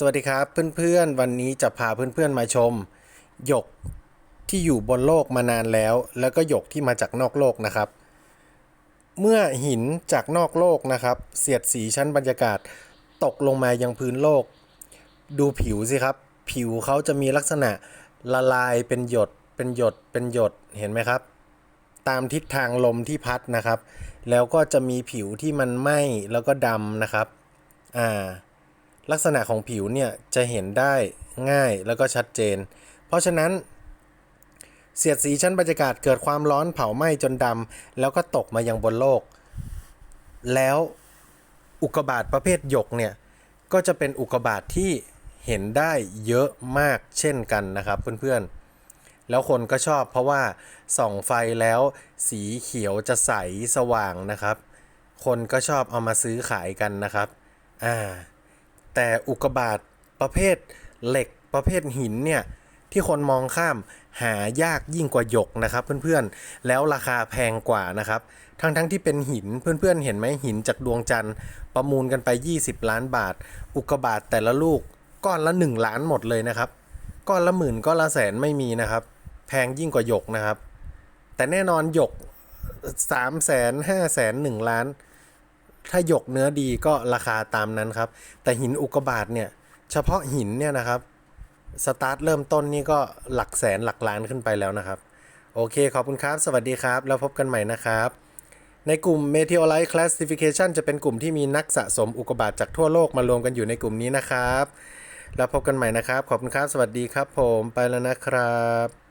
สวัสดีครับเพื่อนๆ วันนี้จะพาเพื่อนๆมาชม หยกที่อยู่บนโลกมานานแล้ว แล้วก็หยกที่มาจากนอกโลกนะครับ เมื่อหินจากนอกโลกนะครับ เสียดสีชั้นบรรยากาศตกลงมายังพื้นโลก ดูผิวสิครับ ผิวเขาจะมีลักษณะละลายเป็นหยดเป็นหยดเป็นหยดเห็นไหมครับ ตามทิศทางลมที่พัดนะครับ แล้วก็จะมีผิวที่มันไหม้แล้วก็ดำนะครับอ่า ลักษณะของผิวเนี่ยจะเห็นได้ง่ายแล้วก็ชัดเจน เพราะฉะนั้น เสียดสีชั้นบรรยากาศเกิดความร้อนเผาไหม้จนดำแล้วก็ตกมายังบนโลก แล้วอุกกาบาตประเภทหยกเนี่ยก็จะเป็นอุกกาบาตที่เห็นได้เยอะมากเช่นกันนะครับเพื่อนๆ แล้วคนก็ชอบเพราะว่าส่องไฟแล้วสีเขียวจะใสสว่างนะครับ คนก็ชอบเอามาซื้อขายกันนะครับ อ่า แต่อุกบาตประเภทเหล็กประเภทหินเนี่ยที่คนมองข้ามหายากยิ่งกว่าหยกนะครับเพื่อนๆ แล้วราคาแพงกว่านะครับ ทั้งๆที่เป็นหินเพื่อนๆ เห็นไหมหินจากดวงจันทร์ ประมูลกันไป 20 ล้านบาท อุกบาตแต่ละลูกก้อนละ 1 ล้านหมดเลยนะครับ ก้อนละหมื่นก้อนละแสนไม่มีนะครับ แพงยิ่งกว่าหยกนะครับ แต่แน่นอนหยก3แสน5แสน1ล้าน ถ้าหยกเนื้อดีก็ราคาตามนั้นครับ แต่หินอุกกาบาตเนี่ย เฉพาะหินเนี่ยนะครับ สตาร์ทเริ่มต้นนี่ก็หลักแสนหลักล้านขึ้นไปแล้วนะครับ โอเค ขอบคุณครับ สวัสดีครับ แล้วพบกันใหม่นะครับ ในกลุ่ม Meteorite Classification จะเป็นกลุ่มที่มีนักสะสมอุกกาบาตจากทั่วโลกมารวมกันอยู่ในกลุ่มนี้นะครับ แล้วพบกันใหม่นะครับ ขอบคุณครับ สวัสดีครับ ผม ไปแล้วนะครับ